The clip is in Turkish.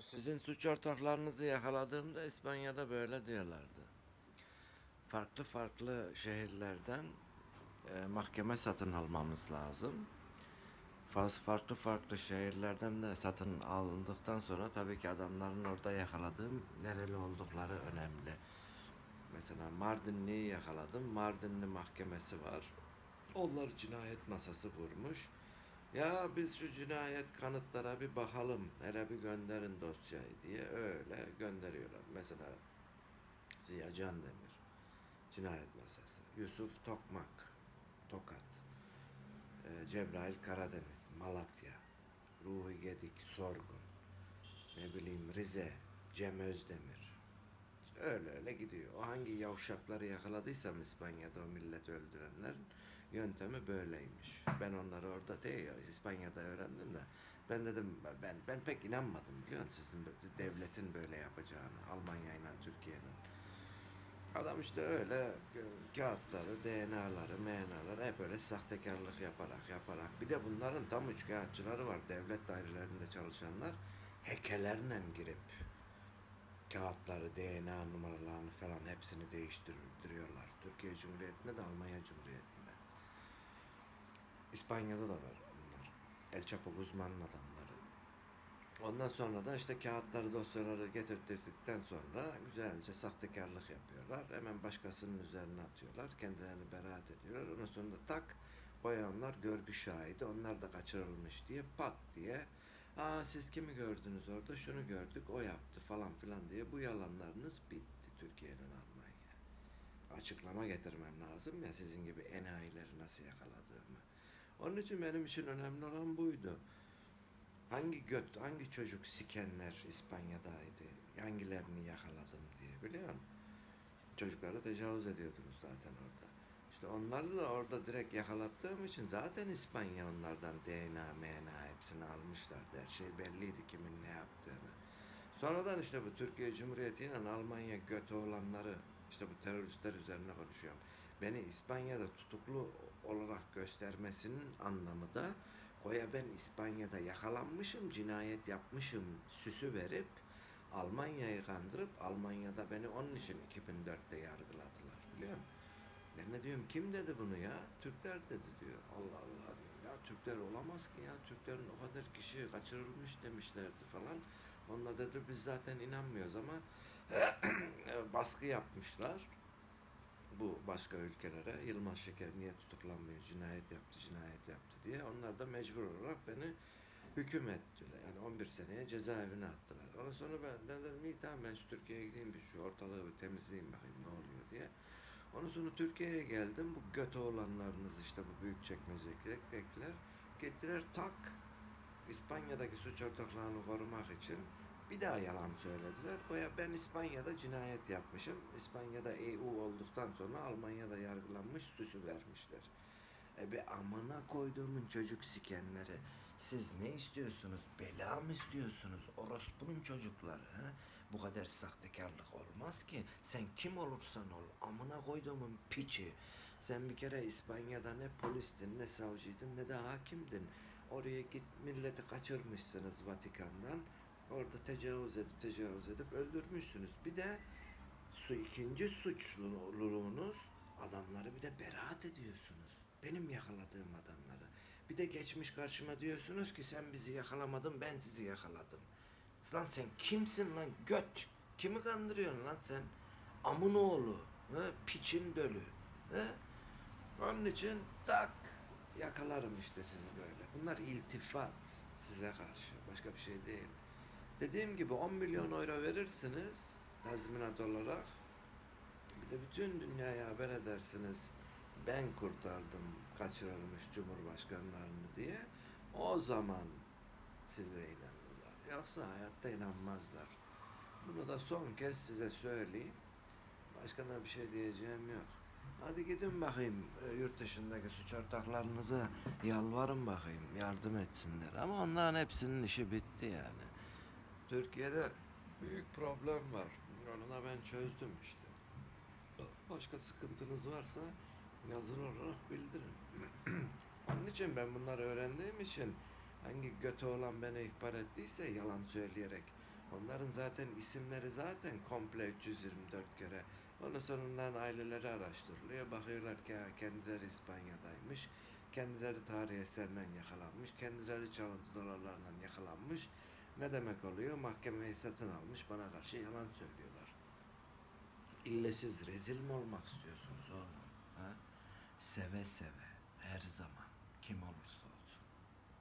Sizin suç ortaklarınızı yakaladığımda İspanya'da böyle diyorlardı. Farklı farklı şehirlerden e, mahkeme satın almamız lazım. Faz farklı farklı şehirlerden de satın alındıktan sonra tabii ki adamların orada yakaladığım nereli oldukları önemli. Mesela Mardinli'yi yakaladım. Mardinli mahkemesi var. Onlar cinayet masası kurmuş. Ya biz şu cinayet kanıtlara bir bakalım. Hele bir gönderin dosyayı diye öyle gönderiyorlar. Mesela Ziya Candemir cinayet masası. Yusuf Tokmak Tokat. Ee, Cebrail Karadeniz Malatya. Ruhi Gedik Sorgun. Ne bileyim Rize Cem Özdemir. Öyle öyle gidiyor. O hangi yavşakları yakaladıysam İspanya'da o millet öldürenlerin yöntemi böyleymiş. Ben onları orada değil, İspanya'da öğrendim de ben dedim ben ben pek inanmadım biliyor musun sizin devletin böyle yapacağını Almanya ile Türkiye'nin. Adam işte öyle e, kağıtları, DNA'ları, MNA'ları hep öyle sahtekarlık yaparak yaparak. Bir de bunların tam üçkağıtçıları var. Devlet dairelerinde çalışanlar hekelerle girip kağıtları, DNA numaralarını falan hepsini değiştiriyorlar. Türkiye Cumhuriyeti'nde de Almanya Cumhuriyeti'nde. İspanya'da da var bunlar. El Chapo Guzman'ın adamları. Ondan sonra da işte kağıtları, dosyaları getirtirdikten sonra güzelce sahtekarlık yapıyorlar. Hemen başkasının üzerine atıyorlar. Kendilerini beraat ediyorlar. Ondan sonra da tak bayanlar görgü şahidi. Onlar da kaçırılmış diye pat diye Aa siz kimi gördünüz orada? Şunu gördük, o yaptı falan filan diye bu yalanlarınız bitti Türkiye'nin Almanya. Açıklama getirmem lazım ya sizin gibi enayileri nasıl yakaladığımı. Onun için benim için önemli olan buydu. Hangi göt, hangi çocuk sikenler İspanya'daydı? Hangilerini yakaladım diye biliyor musun? Çocuklara tecavüz ediyordunuz zaten orada. İşte onları da orada direkt yakalattığım için zaten İspanya onlardan DNA, MNA hepsini almışlardı. Her şey belliydi kimin ne yaptığını. Sonradan işte bu Türkiye Cumhuriyeti Almanya götü olanları işte bu teröristler üzerine konuşuyorum. Beni İspanya'da tutuklu olarak göstermesinin anlamı da Koya ben İspanya'da yakalanmışım, cinayet yapmışım süsü verip Almanya'yı kandırıp Almanya'da beni onun için 2004'te yargıladılar biliyor musun? Ne diyorum kim dedi bunu ya? Türkler dedi diyor. Allah Allah diyorum. Ya Türkler olamaz ki ya. Türklerin o kadar kişi kaçırılmış demişlerdi falan. Onlar dedi biz zaten inanmıyoruz ama baskı yapmışlar bu başka ülkelere Yılmaz Şeker niye tutuklanmıyor, cinayet yaptı, cinayet yaptı diye. Onlar da mecbur olarak beni hüküm ettiler. Yani 11 seneye cezaevine attılar. Ondan sonra ben de dedim iyi tamam ben şu Türkiye'ye gideyim bir şu ortalığı bir temizleyeyim bakayım ne oluyor diye. Ondan sonra Türkiye'ye geldim. Bu götü olanlarınız işte bu büyük çekmecelikler gittiler tak İspanya'daki suç ortaklarını korumak için bir daha yalan söylediler. Koya ben İspanya'da cinayet yapmışım. İspanya'da EU olduktan sonra Almanya'da yargılanmış süsü vermişler. E be amına koyduğumun çocuk sikenleri. Siz ne istiyorsunuz? Bela mı istiyorsunuz? Orospu'nun çocukları. Ha? Bu kadar sahtekarlık olmaz ki. Sen kim olursan ol. Amına koyduğumun piçi. Sen bir kere İspanya'da ne polistin, ne savcıydın, ne de hakimdin. Oraya git milleti kaçırmışsınız Vatikan'dan. Orada tecavüz edip tecavüz edip öldürmüşsünüz. Bir de su ikinci suçluluğunuz adamları bir de beraat ediyorsunuz. Benim yakaladığım adamları. Bir de geçmiş karşıma diyorsunuz ki sen bizi yakalamadın ben sizi yakaladım. Lan sen kimsin lan göt? Kimi kandırıyorsun lan sen? Amın oğlu. Ha? Piçin dölü. Ha? Onun için tak yakalarım işte sizi böyle. Bunlar iltifat size karşı. Başka bir şey değil. Dediğim gibi 10 milyon euro verirsiniz tazminat olarak. Bir de bütün dünyaya haber edersiniz. Ben kurtardım kaçırılmış cumhurbaşkanlarını diye. O zaman size inanırlar. Yoksa hayatta inanmazlar. Bunu da son kez size söyleyeyim. Başka da bir şey diyeceğim yok. Hadi gidin bakayım e, yurt dışındaki suç ortaklarınıza yalvarın bakayım yardım etsinler. Ama onların hepsinin işi bitti yani. Türkiye'de büyük problem var. Onu da ben çözdüm işte. Başka sıkıntınız varsa yazılı olarak bildirin. Onun için ben bunları öğrendiğim için hangi götü olan beni ihbar ettiyse yalan söyleyerek Onların zaten isimleri zaten komple 324 kere. Ondan sonra aileleri araştırılıyor. Bakıyorlar ki kendileri İspanya'daymış. Kendileri tarih eserle yakalanmış. Kendileri çalıntı dolarlarla yakalanmış. Ne demek oluyor? Mahkemeyi satın almış. Bana karşı yalan söylüyorlar. İlle siz rezil mi olmak istiyorsunuz oğlum? Ha? Seve seve. Her zaman. Kim olursa.